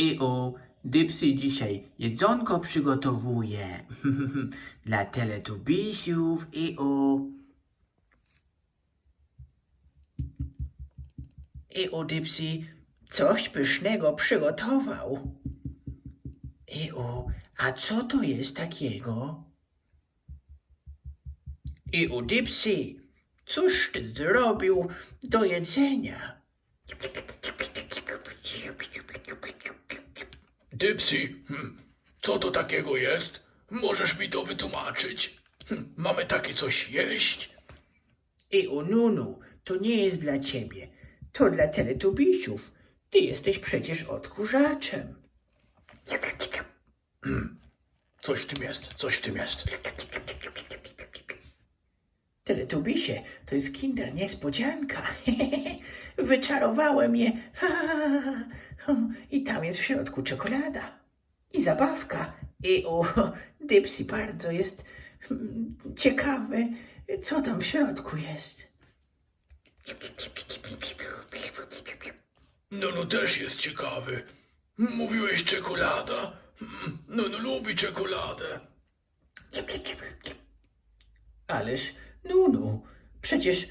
I o, Dipsy dzisiaj jedzonko przygotowuje. Dla teletubisiów i o. I o, Dipsy coś pysznego przygotował. I o, a co to jest takiego? I o, Dipsy, cóż ty zrobił do jedzenia? Dipsy, hm, co to takiego jest? Możesz mi to wytłumaczyć? Hm, mamy takie coś jeść? I Nunu, to nie jest dla ciebie. To dla teletubisiów. Ty jesteś przecież odkurzaczem. Coś w tym jest, coś w tym jest. Teletubisie, to jest kinder niespodzianka. Wyczarowałem je. I tam jest w środku czekolada. I zabawka. I o, Dipsy bardzo jest mm, ciekawy, co tam w środku jest. No, no też jest ciekawy. Mówiłeś czekolada? No, no lubi czekoladę. Ależ, Nunu, przecież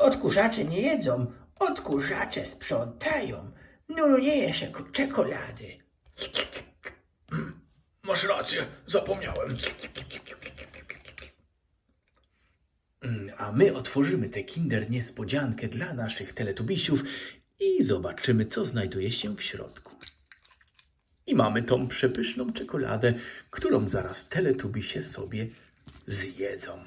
odkurzacze nie jedzą, odkurzacze sprzątają. Nunu nie je czekolady. Masz rację, zapomniałem. Mm, A my otworzymy tę kinder niespodziankę dla naszych teletubisiów i zobaczymy, co znajduje się w środku. I mamy tą przepyszną czekoladę, którą zaraz teletubisie sobie zjedzą.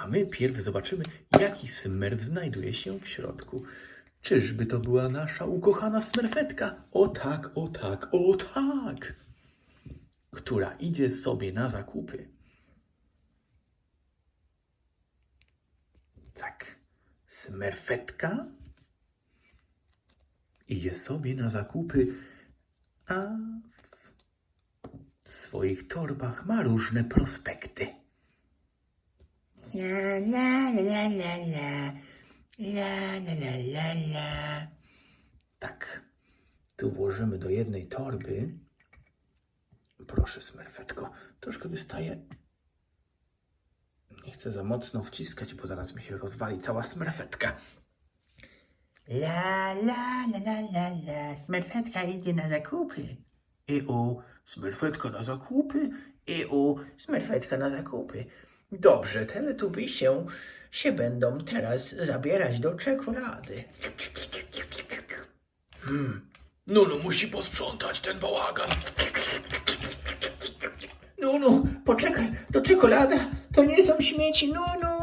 A my pierw zobaczymy, jaki smerf znajduje się w środku. Czyżby to była nasza ukochana smerfetka? O tak, o tak, o tak! Która idzie sobie na zakupy. Tak, smerfetka idzie sobie na zakupy, a w swoich torbach ma różne prospekty. La la la la la la la la. Tak, tu włożymy do jednej torby. Proszę, smerfetko, troszkę wystaje. Nie chcę za mocno wciskać, bo zaraz mi się rozwali cała smerfetka. La la la la la la. Smerfetka idzie na zakupy. I o, smerfetka na zakupy. I o, smerfetka na zakupy. Dobrze, teletubisie się będą teraz zabierać do czekolady. Nunu musi posprzątać ten bałagan. Nunu, poczekaj, to czekolada, to nie są śmieci, Nunu.